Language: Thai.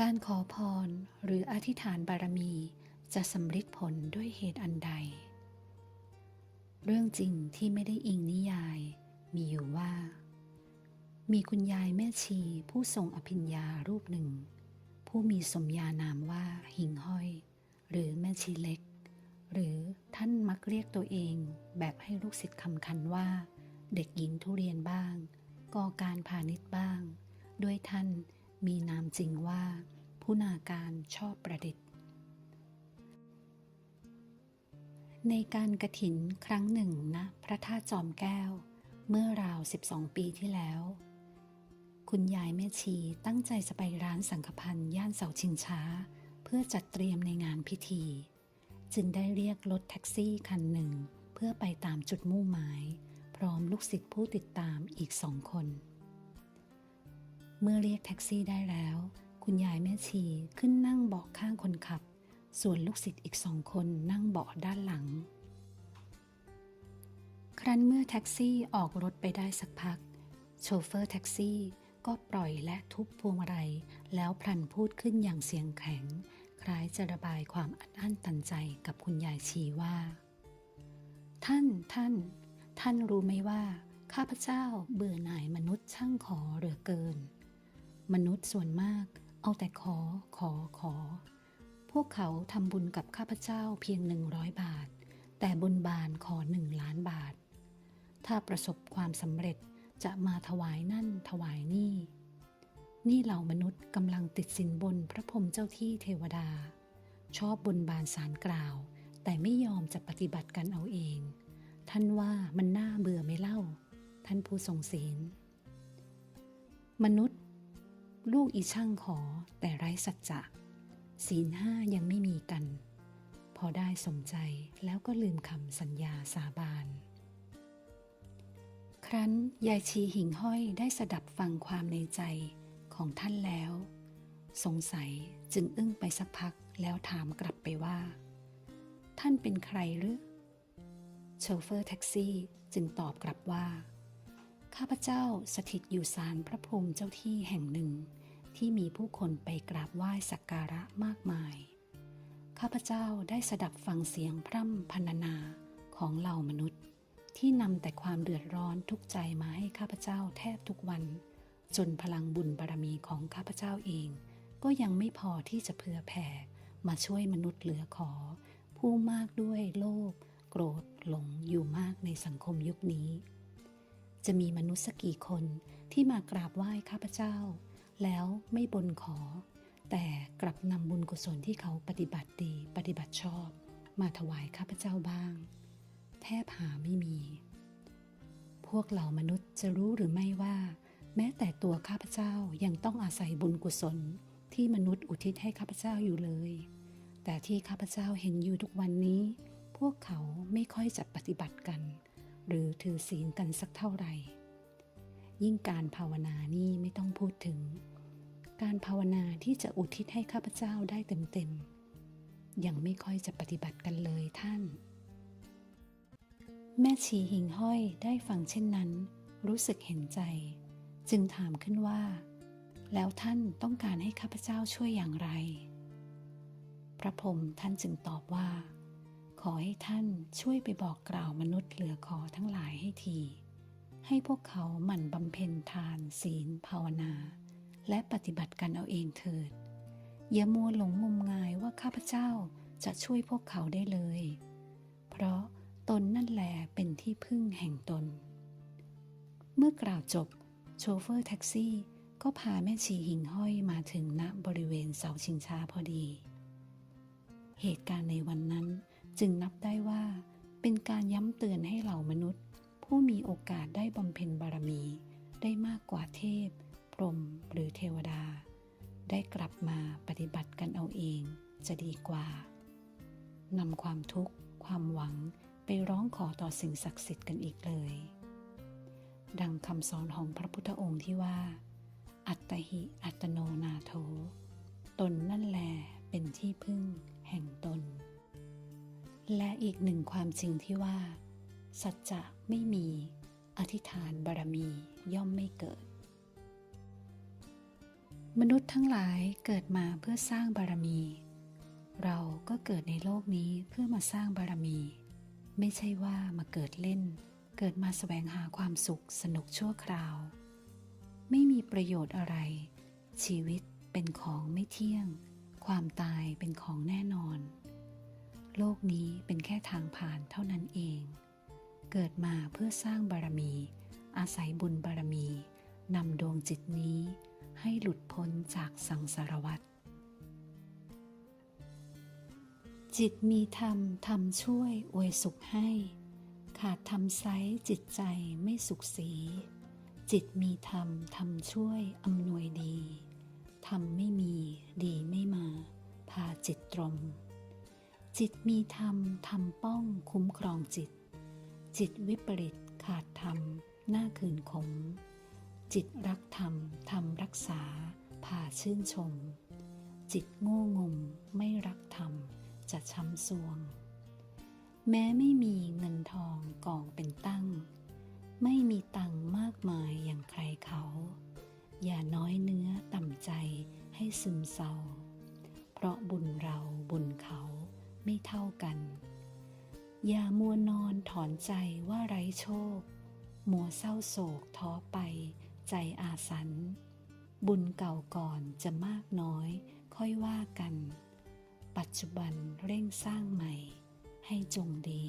การขอพรหรืออธิษฐานบารมีจะสำเร็จผลด้วยเหตุอันใด เรื่องจริงที่ไม่ได้อิงนิยายมีอยู่ว่า มีคุณยายแม่ชีผู้ทรงอภิญญารูปหนึ่ง ผู้มีสมญานามว่าหิงห้อย หรือแม่ชีเล็ก หรือท่านมักเรียกตัวเองแบบให้ลูกศิษย์คำคันว่า เด็กหญิงทุเรียนบ้างก่อการพาณิชย์บ้าง ด้วยท่าน มีนามจริงว่า ผู้นาการชอบประดิษฐ์ ในการกระถินครั้งหนึ่งนะพระธาตุจอมแก้ว เมื่อราว 12 ปีที่แล้ว คุณยายแม่ชีตั้งใจจะไปร้านสังฆพันธ์ย่านเสาชิงช้า เพื่อจัดเตรียมในงานพิธี จึงได้เรียกรถแท็กซี่คันหนึ่งเพื่อไปตามจุดมุ่งหมาย พร้อมลูกศิษย์ผู้ติดตามอีกสองคน เมื่อเรียกแท็กซี่ได้แล้ว คุณยายแม่ชีขึ้นนั่งเบาะข้างคนขับ ส่วนลูกศิษย์อีกสองคนนั่งเบาะด้านหลัง ครั้นเมื่อแท็กซี่ออกรถไปได้สักพัก โชเฟอร์แท็กซี่ก็ปล่อยและทุบพวงมาลัยแล้วพลันพูดขึ้นอย่างเสียงแข็ง คล้ายจะระบายความอัดอั้นตันใจกับคุณยายชีว่า ท่านท่าน ท่านรู้ไหมว่า ข้าพเจ้าเบื่อหน่ายมนุษย์ช่างขอเหลือเกิน มนุษย์ส่วนมาก เอาแต่ขอขอขอ พวกเขาทำบุญกับข้าพเจ้าเพียงหนึ่งร้อยบาท แต่บุญบานขอหนึ่งล้านบาท ถ้าประสบความสำเร็จจะมาถวายนั่นถวายนี่ นี่เหล่ามนุษย์กำลังติดสินบนพระพรหมเจ้าที่เทวดา ชอบบนบานสารกล่าว แต่ไม่ยอมจะปฏิบัติกันเอาเอง ท่านว่ามันน่าเบื่อไม่เล่า ท่านผู้ทรงศีลมนุษย์ ลูกอีช่างขอแต่ไร้สัจจะศีลห้ายังไม่มีกัน พอได้สมใจแล้วก็ลืมคำสัญญาสาบาน ครั้นยายชีหิ่งห้อยได้สดับฟังความในใจของท่านแล้ว สงสัยจึงอึ้งไปสักพักแล้วถามกลับไปว่า ท่านเป็นใครหรือโชเฟอร์แท็กซี่จึงตอบกลับว่า ข้าพเจ้าสถิตอยู่ศาลพระพรหมเจ้าที่แห่งหนึ่ง ที่มีผู้คนไปกราบไหว้สักการะมากมาย ข้าพเจ้าได้สดับฟังเสียงพร่ำพรรณนาของเหล่ามนุษย์ ที่นำแต่ความเดือดร้อนทุกใจมาให้ข้าพเจ้าแทบทุกวัน จนพลังบุญบารมีของข้าพเจ้าเอง ก็ยังไม่พอที่จะเผื่อแผ่ มาช่วยมนุษย์เหลือขอ ผู้มากด้วยโลภโกรธหลงอยู่มากในสังคมยุคนี้ จะมีมนุษย์สักกี่คนที่มากราบไหว้ข้าพเจ้า แล้วไม่บนขอ แต่กลับนำบุญกุศลที่เขาปฏิบัติดีปฏิบัติชอบ มาถวายข้าพเจ้าบ้าง แทบหาไม่มี พวกเหล่ามนุษย์จะรู้หรือไม่ว่า แม้แต่ตัวข้าพเจ้ายังต้องอาศัยบุญกุศล ที่มนุษย์อุทิศให้ข้าพเจ้าอยู่เลย แต่ที่ข้าพเจ้าเห็นอยู่ทุกวันนี้ พวกเขาไม่ค่อยจะปฏิบัติกัน หรือถือศีลกันสักเท่าไหร่ยิ่งการภาวนานี่ไม่ต้องพูดถึง การภาวนาที่จะอุทิศให้ข้าพเจ้าได้เต็มๆ ยังไม่ค่อยจะปฏิบัติกันเลยท่าน แม่ชีหิงห้อยได้ฟังเช่นนั้น รู้สึกเห็นใจ จึงถามขึ้นว่า แล้วท่านต้องการให้ข้าพเจ้าช่วยอย่างไร พระพรมท่านจึงตอบว่า ขอให้ท่านช่วยไปบอกกล่าวมนุษย์เหลือขอทั้งหลายให้ทีให้พวกเขาหมั่นบำเพ็ญทานศีลภาวนา และปฏิบัติกันเอาเองเถิด อย่ามัวหลงงมงายว่าข้าพเจ้าจะช่วยพวกเขาได้เลย เพราะตนนั่นแหละเป็นที่พึ่งแห่งตน เมื่อกล่าวจบ โชเฟอร์แท็กซี่ก็พาแม่ชีหิงห้อยมาถึงณบริเวณเสาชิงช้าพอดี เหตุการณ์ในวันนั้นจึงนับได้ว่า เป็นการย้ำเตือนให้เหล่ามนุษย์ ผู้มีโอกาสได้บำเพ็ญบารมีได้มากกว่าเทพ มหรือเทวดา ได้กลับมาปฏิบัติกันเอาเองจะดีกว่านำความทุกข์ ความหวังไปร้องขอต่อสิ่งศักดิ์สิทธิ์กันอีกเลย ดังคำสอนของพระพุทธองค์ที่ว่า อัตตหิอัตโนนาโถ ตนนั่นแหลเป็นที่พึ่งแห่งตน และอีกหนึ่งความจริงที่ว่า สัจจะไม่มี อธิษฐานบารมีย่อมไม่เกิด มนุษย์ทั้งหลายเกิดมาเพื่อสร้างบารมี เราก็เกิดในโลกนี้เพื่อมาสร้างบารมี ไม่ใช่ว่ามาเกิดเล่น เกิดมาแสวงหาความสุขสนุกชั่วคราว ไม่มีประโยชน์อะไร ชีวิตเป็นของไม่เที่ยง ความตายเป็นของแน่นอน โลกนี้เป็นแค่ทางผ่านเท่านั้นเอง เกิดมาเพื่อสร้างบารมี อาศัยบุญบารมีนำดวงจิตนี้ ให้หลุดพ้นจากสังสารวัฏจิตมีธรรมทำช่วยอวยสุขให้ ขาดทำไซจิตใจไม่สุขสี จิตมีธรรมทำช่วยอำนวยดีธรรมไม่มีดีไม่มา พาจิตตรม จิตมีธรรมทำป้องคุ้มครองจิต จิตวิปริตขาดธรรมหน้าคืนขม จิตรักธรรมทำรักษาพาชื่นชม จิตโง่งมไม่รักธรรมจะช้ำซวง แม้ไม่มีเงินทองกองเป็นตั้ง ไม่มีตังมากมายอย่างใครเขา อย่าน้อยเนื้อต่ำใจให้ซึมเศร้า เพราะบุญเราบุญเขาไม่เท่ากัน อย่ามัวนอนถอนใจว่าไร้โชค มัวเศร้าโศกท้อไป ใจอาสัน บุญเก่าก่อนจะมากน้อย ค่อยว่ากัน ปัจจุบันเร่งสร้างใหม่ ให้จงดี